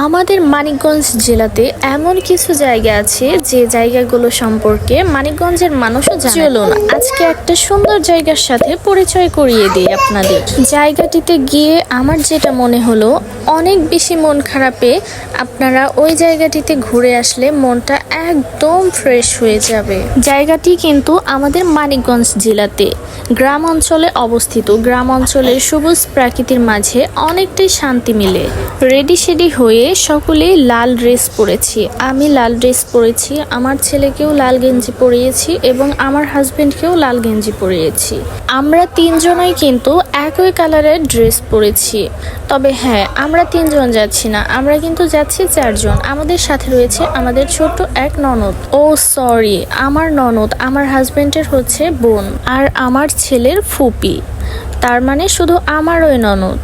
আমাদের মানিকগঞ্জ জেলাতে এমন কিছু জায়গা আছে যে জায়গাগুলো সম্পর্কে মানিকগঞ্জের মানুষও চলুন। আজকে একটা সুন্দর জায়গার সাথে পরিচয় করিয়ে দিই আপনাদের। জায়গাটিতে গিয়ে আমার যেটা মনে হলো অনেক বেশি মন খারাপে আপনারা ওই জায়গাটিতে ঘুরে আসলে মনটা একদম ফ্রেশ হয়ে যাবে। জায়গাটি কিন্তু আমাদের মানিকগঞ্জ জেলাতে। গ্রাম অঞ্চলে অবস্থিত। গ্রাম অঞ্চলের সবুজ প্রাকৃতির মাঝে অনেকটাই শান্তি মিলে। রেডি শেডি হয়ে সকলেই লাল ড্রেস পরেছি। আমি লাল ড্রেস পরেছি, আমার ছেলেকেও লাল গেঞ্জি পরিয়েছি এবং আমার হাজবেন্ডকেও লাল গেঞ্জি পরিয়েছি। আমরা তিনজনই কিন্তু একই কালারের ড্রেস পরেছি। তবে হ্যাঁ আমরা তিনজন যাচ্ছি না, আমরা কিন্তু যাচ্ছি চারজন। আমাদের সাথে রয়েছে আমাদের ছোট্ট এক ননদ। ও সরি, আমার ননদ, আমার হাজবেন্ডের হচ্ছে বোন। আর আমার ছেলের ফুপি। তার মানে শুধু আমার ওই ননদ।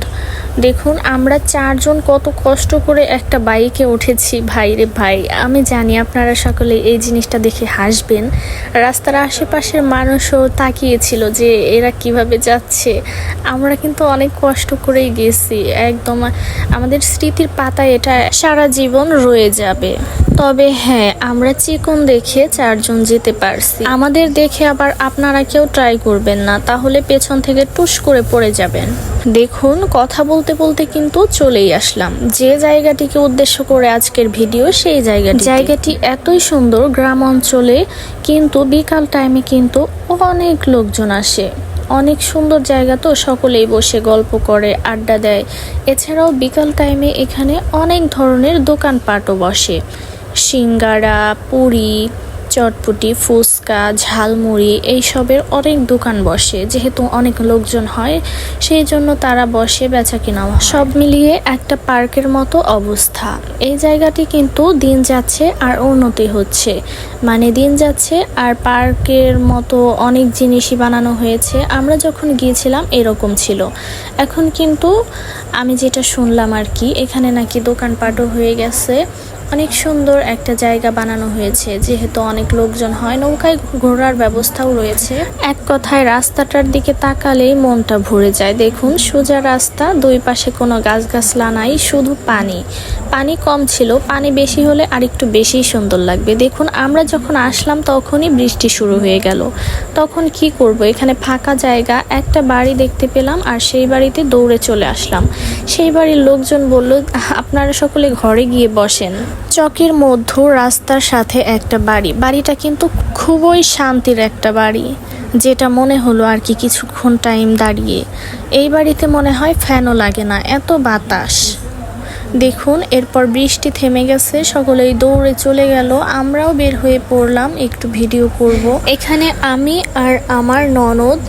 দেখুন, আমরা চারজন কত কষ্ট করে একটা বাইকে উঠেছি। ভাই রে ভাই, আমি জানি আপনারা সকলে এই জিনিসটা দেখে হাসবেন। রাস্তার আশেপাশের মানুষও তাকিয়েছিল যে এরা কীভাবে যাচ্ছে। আমরা কিন্তু অনেক কষ্ট করেই গেছি। একদম, আমাদের স্মৃতির পাতায় এটা সারা জীবন রয়ে যাবে। তবে হ্যাঁ আমরা চিকন দেখে চারজন যেতে পারছি। আমাদের দেখে আবার আপনারা কেউ ট্রাই করবেন না, তাহলে পেছন থেকে টুস করে পড়ে যাবেন। দেখুন, কথা বলতে বলতে কিন্তু চলেই আসলাম। যে জায়গাটিকে উদ্দেশ্য করে আজকের ভিডিও, সেই জায়গাটি জায়গাটি এতই সুন্দর, গ্রাম অঞ্চলে কিন্তু বিকাল টাইমে কিন্তু অনেক লোকজন আসে। অনেক সুন্দর জায়গা তো, সকলেই বসে গল্প করে, আড্ডা দেয়। এছাড়াও বিকাল টাইমে এখানে অনেক ধরনের দোকানপাটও বসে। সিঙ্গারা, পুরি, চটপটি, ফুচকা, ঝালমুড়ি এইসবের অনেক দোকান বসে। যেহেতু অনেক লোকজন হয়, সেই জন্য তারা বসে বেচা কিনা সব মিলিয়ে একটা পার্কের মতো অবস্থা। এই জায়গাটি কিন্তু দিন যাচ্ছে আর উন্নতি হচ্ছে। মানে দিন যাচ্ছে আর পার্কের মতো অনেক জিনিসই বানানো হয়েছে। আমরা যখন গিয়েছিলাম এরকম ছিল। এখন কিন্তু আমি যেটা শুনলাম আর কি, এখানে নাকি দোকানপাটও হয়ে গেছে। অনেক সুন্দর একটা জায়গা বানানো হয়েছে, যেহেতু অনেক লোকজন হয়, নৌকায় ঘোরার ব্যবস্থাও রয়েছে। এক কথায় রাস্তাটার দিকে তাকালেই মনটা ভরে যায়। দেখুন, সোজা রাস্তা, দুই পাশে কোনো গাছগাছলা নাই, শুধু পানি। পানি কম ছিল, পানি বেশি হলে আরেকটু বেশি সুন্দর লাগবে। দেখুন, আমরা যখন আসলাম তখনই বৃষ্টি শুরু হয়ে গেল। তখন কি করব? এখানে ফাঁকা জায়গা, একটা বাড়ি দেখতে পেলাম আর সেই বাড়িতে দৌড়ে চলে আসলাম। সেই বাড়ির লোকজন বলল আপনারা সকলে ঘরে গিয়ে বসেন। চকের মধ্য রাস্তার সাথে একটা বাড়ি। বাড়িটা কিন্তু খুবই শান্তির একটা বাড়ি, যেটা মনে হলো আর কি কিছুক্ষণ টাইম দাঁড়িয়ে। এই বাড়িতে মনে হয় ফ্যানও লাগে না, এত বাতাস। দেখুন, এরপর বৃষ্টি থেমে গেছে, সকলেই দৌড়ে চলে গেল। আমরাও বের হয়ে পড়লাম, একটু ভিডিও করব। এখানে আমি আর আমার ননদ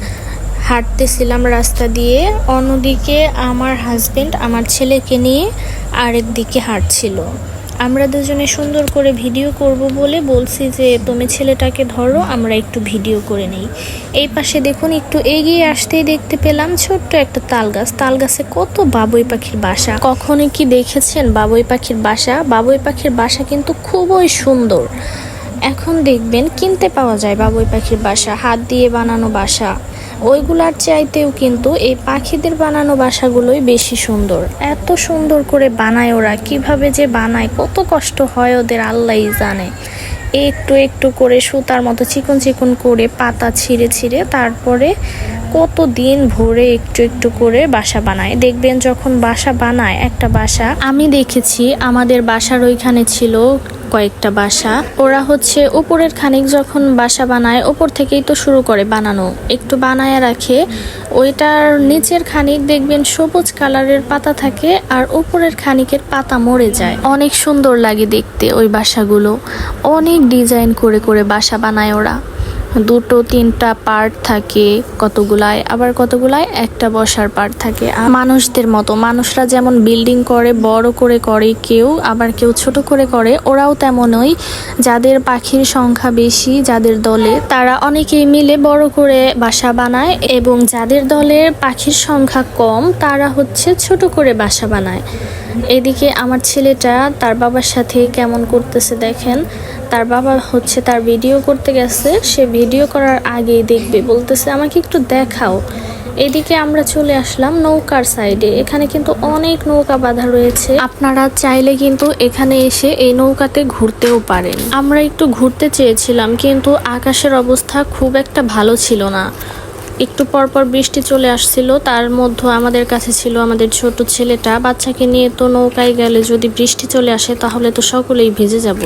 হাঁটতেছিলাম রাস্তা দিয়ে। অন্যদিকে আমার হাজবেন্ড আমার ছেলেকে নিয়ে আরেক দিকে হাঁটছিল। আমরা দুজনে সুন্দর করে ভিডিও করব বলে বলছি যে, তুমি ছেলেটাকে ধরো, আমরা একটু ভিডিও করে নেই। এই পাশে দেখুন, একটু এগিয়ে আসতেই দেখতে পেলাম ছোট্ট একটা তাল গাছ। তাল গাছে কত বাবুই পাখির বাসা। কখনো কি দেখেছেন বাবুই পাখির বাসা? বাবুই পাখির বাসা কিন্তু খুবই সুন্দর। এখন দেখবেন কিনতে পাওয়া যায় বাবুই পাখির বাসা, হাত দিয়ে বানানো বাসা। ওইগুলার চাইতেও কিন্তু এই পাখিদের বানানো বাসাগুলোই বেশি সুন্দর। এত সুন্দর করে বানায় ওরা, কীভাবে যে বানায়, কত কষ্ট হয় ওদের আল্লাহ জানে। একটু একটু করে সুতার মতো চিকন চিকন করে পাতা ছিঁড়ে ছিঁড়ে তারপরে কত দিন ভরে একটু একটু করে বাসা বানায়? দেখবেন যখন বাসা বানায় একটা বাসা, আমি দেখেছি আমাদের বাসার ওইখানে ছিল কয়েকটা বাসা। ওরা হচ্ছে উপরের খানিক যখন বাসা বানায়, ওপর থেকেই তো শুরু করে বানানো। একটু বানায় রাখে, ওইটার নিচের খানিক দেখবেন সবুজ কালারের পাতা থাকে আর উপরের খানিকের পাতা মরে যায়। অনেক সুন্দর লাগে দেখতে ওই বাসাগুলো। অনেক ডিজাইন করে করে বাসা বানায় ওরা। দুটো, তিনটা পার্ট থাকে কতগুলায়, আবার কতগুলায়? একটা বসার পার্ট থাকে। মানুষদের মতো। মানুষরা যেমন বিল্ডিং করে, বড় করে করে কেউ, আবার কেউ ছোট করে করে, ওরাও তেমনই। যাদের পাখির সংখ্যা বেশি, যাদের দলে, তারা অনেকেই মিলে বড় করে বাসা বানায় এবং যাদের দলের পাখির সংখ্যা কম, তারা হচ্ছে ছোট করে বাসা বানায়। এদিকে আমার ছেলেটা তার বাবার সাথে কেমন করতেছে দেখেন। তার বাবা হচ্ছে তার ভিডিও করতে গেছে, সে ভিডিও করার আগেই দেখবে, বলতেছে, আমাকে একটু দেখাও। এদিকে আমরা চলে আসলাম নৌকার সাইডে এখানে কিন্তু অনেক নৌকা বাঁধা রয়েছে। আপনারা চাইলে কিন্তু এখানে এসে এই নৌকাতে ঘুরতেও পারেন। আমরা একটু ঘুরতে চেয়েছিলাম, কিন্তু আকাশের অবস্থা খুব একটা ভালো ছিল না। একটু পরপর বৃষ্টি চলে আসছিল। তার মধ্যে আমাদের কাছে ছিল আমাদের ছোট ছেলেটা। বাচ্চাকে নিয়ে তো নৌকায় গেলে যদি বৃষ্টি চলে আসে, তাহলে তো সকলেই ভিজে যাব।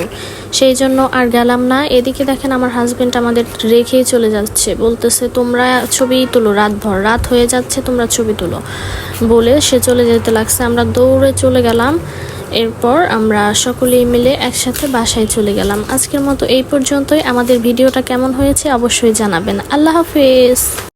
সেই জন্য আর গেলাম না। এদিকে দেখেন আমার হাজবেন্ড আমাদের রেখেই চলে যাচ্ছে। বলতেছে, তোমরা ছবি তুলো রাত ভর রাত হয়ে যাচ্ছে, তোমরা ছবি তুলো। বলে সে চলে যেতে লাগছে। আমরা দৌড়ে চলে গেলাম। এরপর আমরা সকলেই মিলে একসাথে বাসায় চলে গেলাম। আজকের মতো এই পর্যন্তই। আমাদের ভিডিওটা কেমন হয়েছে অবশ্যই জানাবেন। আল্লাহ হাফেজ।